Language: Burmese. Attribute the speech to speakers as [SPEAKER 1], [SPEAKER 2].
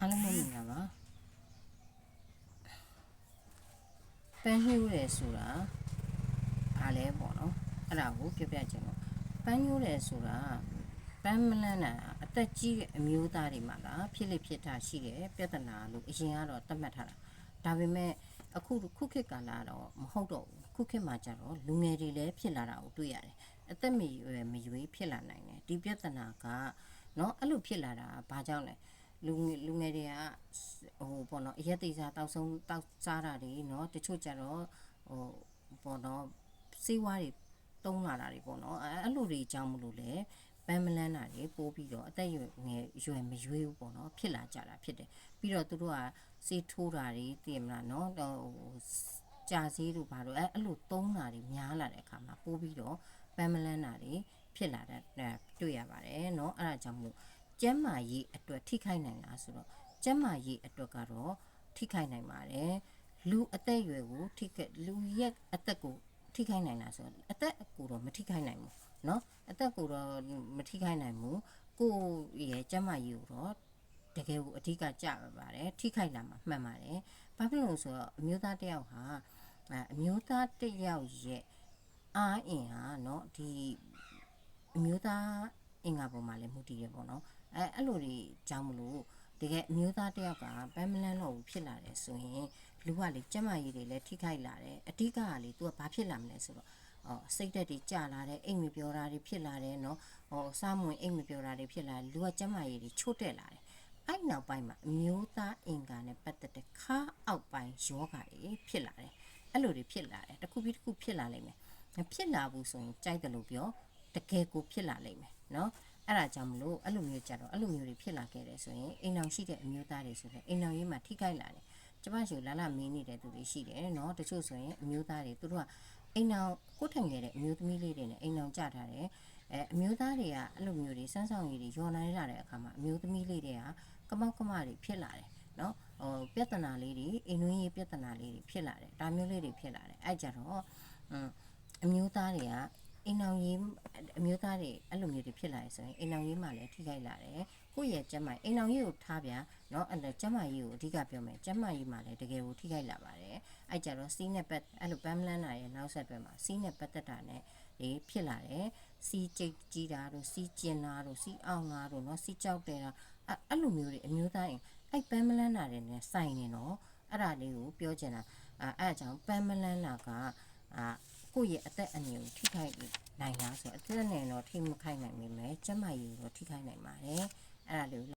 [SPEAKER 1] အားလုံးမင်္ဂလာပါပန်းညှိုးတယ်ဆိုတာအားလဲပေါ့နော်အဲ့ဒါကိုပြောပြချင်တော့ပန်းညှိုးတယ်ဆိုတာပန်းမလန်းတာအသက်ကြီးတဲ့အမျိုးသားတွေမှာလားဖြစ်လိဖြစ်တာရှိတယ်ပြဿနာလို့အရင်ကတော့သတ်မှတ်ထားတာဒါပေမဲ့အခုခုခေတ်ကာလတော့မဟုတ်တော့ဘူးခုခေတ်မှာကျတော့လူငယ်တွေလည်းဖြစ်လာတာကိုတွေ့ရတယ်အသက်မရွယ်မရွေးဖြစ်လာနိုင်တယ်ဒီပြဿနာကเนาะအဲ့လိုဖြစ်လာတာဘာကြောင့်လဲ လူငယ်လူငယ်တွေကဟိုပေါ့နော်အရက်သေးစားတောက်ဆုံးတောက်စားတာတွေเนาะတချို့ကြတော့ဟိုပေါ့နော်စေးဝါးတွေတုံးလာတာတွေပေါ့နော်အဲ့အဲ့လိုတွေအကြောင်းမလို့လေပန်းမလန်းတာတွေပိုးပြီးတော့အသက်ရွယ်ငယ်ရွယ်မရွေးဘူးပေါ့နော်ဖြစ်လာကြတာဖြစ်တယ်ပြီးတော့သူတို့ကစေးထိုးတာတွေသိရမလားเนาะဟိုကြာစည်းတို့ဘာလို့အဲ့အဲ့လိုတုံးတာတွေများလာတဲ့အခါမှာပိုးပြီးတော့ပန်းမလန်းတာတွေဖြစ်လာတဲ့တွေ့ရပါတယ်เนาะအဲ့ဒါကြောင့်မလို့ ကျမ်းမာရေးအတွက်ထိခိုက်နိုင်လားဆိုတော့ကျမ်းမာရေးအတွက်ကတော့ထိခိုက်နိုင်ပါတယ်လူအသက်အရွယ်ကိုထိခိုက်လူရဲ့အသက်ကိုထိခိုက်နိုင်လားဆိုတော့အသက်ကိုတော့မထိခိုက်နိုင်ဘူးเนาะအသက်ကိုတော့မထိခိုက်နိုင်ဘူးကိုယ့်ရဲ့ကျမ်းမာရေးကိုတော့တကယ်ကိုအဓိကကြပါပါတယ်ထိခိုက်လာမှာမှန်ပါတယ်ဘာဖြစ်လို့လဲဆိုတော့အမျိုးသားတစ်ယောက်ဟာအဲအမျိုးသားတစ်ယောက်ရဲ့အားအင်ဟာเนาะဒီ အမျိုးသားအင်္ဂါပေါ်မှာလည်းမူတည်ရပေါ့နော် အဲအဲ့လိုတွေကြောင့်မလို့တကယ်အမျိုးသားတယောက်ကပန်းမလန်းတော့ဘူးဖြစ်လာတယ်ဆိုရင်လူကလေကျမကြီးတွေလည်းထိခိုက်လာတယ်အဓိကကလေ तू ကဘာဖြစ်လာမလဲဆိုတော့ဟောစိတ်သက်တွေကြာလာတယ်အိမ်မပြောတာတွေဖြစ်လာတယ်နော်ဟောစားမဝင်အိမ်မပြောတာတွေဖြစ်လာတယ်လူကကျမကြီးတွေချို့တက်လာတယ်အဲ့နောက်ပိုင်းမှာအမျိုးသားအင်္ဂါနဲ့ပတ်သက်တဲ့ခါအောက်ပိုင်းယောဂတွေဖြစ်လာတယ်အဲ့လိုတွေဖြစ်လာတယ်တစ်ခုပြီးတစ်ခုဖြစ်လာလိမ့်မယ်ဖြစ်လာဘူးဆိုရင်ကြိုက်တယ်လို့ပြောတကယ်ကိုဖြစ်လာလိမ့်မယ်နော် အဲ့ဒါကြောင့်မလို့အဲ့လိုမျိုးကြတော့အဲ့လိုမျိုးတွေဖြစ်လာခဲ့တယ်ဆိုရင်အိမ်အောင်ရှိတဲ့အမျိုးသားတွေဆိုရင်အိမ်အောင်ရေးမှာထိခိုက်လာတယ်ကျမရှိလာလာမင်းနေတဲ့သူတွေရှိတယ်နော်တချို့ဆိုရင်အမျိုးသားတွေသူတို့ကအိမ်အောင်ကိုထိုင်နေတဲ့အမျိုးသမီးလေးတွေနဲ့အိမ်အောင်ကြထားတယ်အဲအမျိုးသားတွေကအဲ့လိုမျိုးတွေစမ်းဆောင်ရည်တွေယော်နိုင်လာတဲ့အခါမှာအမျိုးသမီးလေးတွေကကမောက်ကမတွေဖြစ်လာတယ်နော်ဟိုပြဿနာလေးတွေအိမ်တွင်းရေးပြဿနာလေးတွေဖြစ်လာတယ်ဒါမျိုးလေးတွေဖြစ်လာတယ်အဲ့ကြတော့အမျိုးသားတွေက အိမ်အောင်ရေးအမျိုးသားတွေအဲ့လိုမျိုးတွေဖြစ်လာရဆိုရင်အိမ်အောင်ရေးမှလည်းထိခိုက်လာတယ်ကိုယ့်ရဲ့ကျန်းမာအိမ်အောင်ရေးကိုထားပြเนาะအဲ့ဒါကျန်းမာရေးကိုအဓိကပြောမယ်ကျန်းမာရေးမှလည်းတကယ်ကိုထိခိုက်လာပါတယ်အဲ့ကြတော့စီးနဲ့ပတ်အဲ့လိုပန်းမလန်းတာရဲ့နောက်ဆက်တွဲမှာစီးနဲ့ပတ်သက်တာနဲ့ဒီဖြစ်လာတယ်စီးကြိတ်ကြီးတာတို့စီးကျင်တာတို့စီးအောင်တာတို့เนาะစီးကြောက်တယ်တာအဲ့အဲ့လိုမျိုးတွေအမျိုးသားရင်အဲ့ပန်းမလန်းတာတွေနဲ့စိုင်နေတော့အဲ့ဒါလေးကိုပြောချင်တာအဲ့အဲ့အကြောင်းပန်းမလန်းတာကအာ ကိုယ့်ရဲ့အသက်အန္တရာယ်ကိုထိခိုက်နိုင်လားဆိုတော့အသက်အန္တရာယ်တော့ထိမခိုက်နိုင်ပေမဲ့ကျန်းမာရေးကိုတော့ထိခိုက်နိုင်ပါတယ်အဲ့ဒါလေးကို